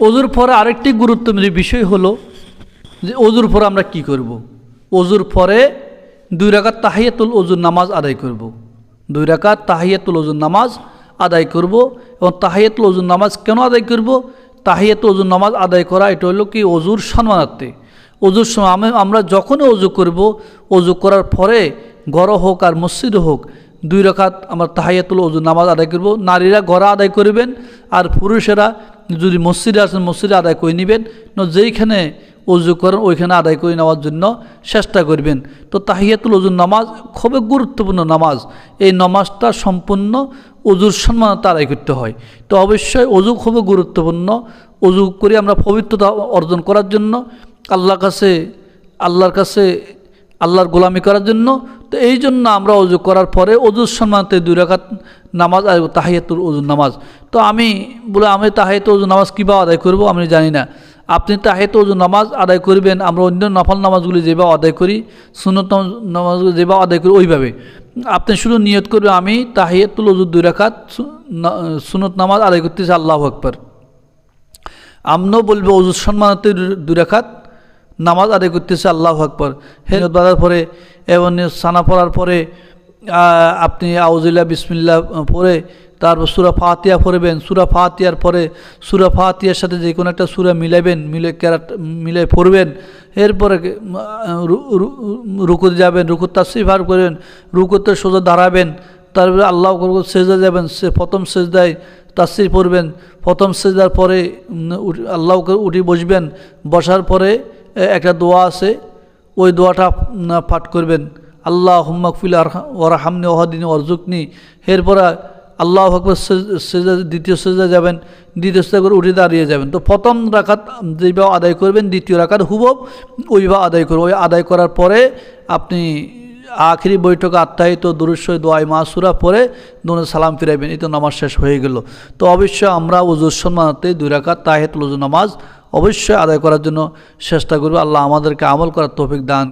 অজুর পরে আরেকটি গুরুত্বপূর্ণ বিষয় হলো যে অজুর পরে আমরা কি করব। অজুর পরে দুই রাকাত তাহিয়াতুল অজুর নামাজ আদায় করব। দুই রাকাত তাহিয়াতুল অজুর নামাজ আদায় করব এবং তাহিয়াতুল অজুর নামাজ কেন আদায় করব তাহিয়াতুল অজুর নামাজ আদায় করা, এটা হলো কি অজুর সম্মানার্থে অজুর সময় আমি- আমরা যখনই অজু করব অজু করার পরে ঘর হোক আর মসজিদ হোক, দুই রকাত আমরা তাহাইয়াতুল অজু নামাজ আদায় করব নারীরা ঘরে আদায় করবেন আর পুরুষেরা যদি মসজিদে আসেন, মসজিদে আদায় করে নেবেন। ন যেইখানে অজু করেন, ওইখানে আদায় করে নেওয়ার জন্য চেষ্টা করবেন। তো তাহিয়াতুল অজুর নামাজ খুবই গুরুত্বপূর্ণ নামাজ। এই নামাজটা সম্পূর্ণ অজুর সম্মানতা আদায় করতে হয়। তো অবশ্যই অজু খুবই গুরুত্বপূর্ণ। অজু করে আমরা পবিত্রতা অর্জন করার জন্য আল্লাহর কাছে আল্লাহর কাছে আল্লাহর গোলামি করার জন্য। তো এই জন্য আমরা অজু করার পরে অজুর সম্মানতে দুই রাকাত নামাজ আর তাহিয়াতুল অজুর নামাজ। তো আমি বলে, আমি তাহিয়াতুল অজুর নামাজ কীভাবে আদায় করব আমি জানি না। আপনি তাহিয়াতুল অজুর নামাজ আদায় করবেন, আমরা অন্য নফল নামাজগুলি যেভাবে আদায় করি সুনত নামাজগুলি যেভাবে আদায় করি ওইভাবে। আপনি শুধু নিয়ত করবেন, আমি তাহিয়াতুল অজুর দুই রাকাত সু- সুনত নামাজ আদায় করতেছি, আল্লাহ আকবর। আমরাও বলব অজুর সম্মানতে দুই রাখাত নামাজ আদায় করতেছে আল্লাহ আকবর। হেরত বাঁধার পরে এবং সানা পড়ার পরে আপনি আউজিল্লা বিসমিল্লা পরে তারপর সুরা ফাতিয়া পড়বেন। সুরা ফাতিয়ার পরে সুরা ফাতিয়ার সাথে যে কোনো একটা সুরা মিলাবেন মিলে ক্যারাট মিলে পড়বেন। এরপরে রুকুতে যাবেন রুকুত রুকুর তাসিফার করবেন রুকুতে সোজা দাঁড়াবেন তারপরে আল্লাহ সেজদা যাবেন সে প্রথম সেজদায় তাসির পড়বেন। প্রথম সেজদার পরে উম, উঠ- বসবেন বসার পরে একটা দোয়া আছে, ওই দোয়াটা পাঠ করবেন। আল্লাহ হুম্মাকফিল ওরাহামনি ওহাদিনী অর্জুকনি এরপরে আল্লাহ আকবর সেজা দ্বিতীয় সেজা যাবেন, দ্বিতীয় সেজা করে উঠে দাঁড়িয়ে যাবেন। তো প্রথম রাখাত যেভাবে আদায় করবেন, দ্বিতীয় রাখাত হুবব ওইভাবে আদায় করবেন। ওই আদায় করার পরে আপনি আখেরি বৈঠকে আত্মায়িত দুরুশ্বই দোয়াই মাসুরা পরে দোনো সালাম ফিরাইবেন। এই তো নামাজ শেষ হয়ে গেল। তো অবশ্যই আমরা উজুর সম্মানাতে দুই রাকাত তাহেতুল নামাজ অবশ্যই আদায় করার জন্য চেষ্টা করব। আল্লাহ আমাদেরকে আমল করার তৌফিক দান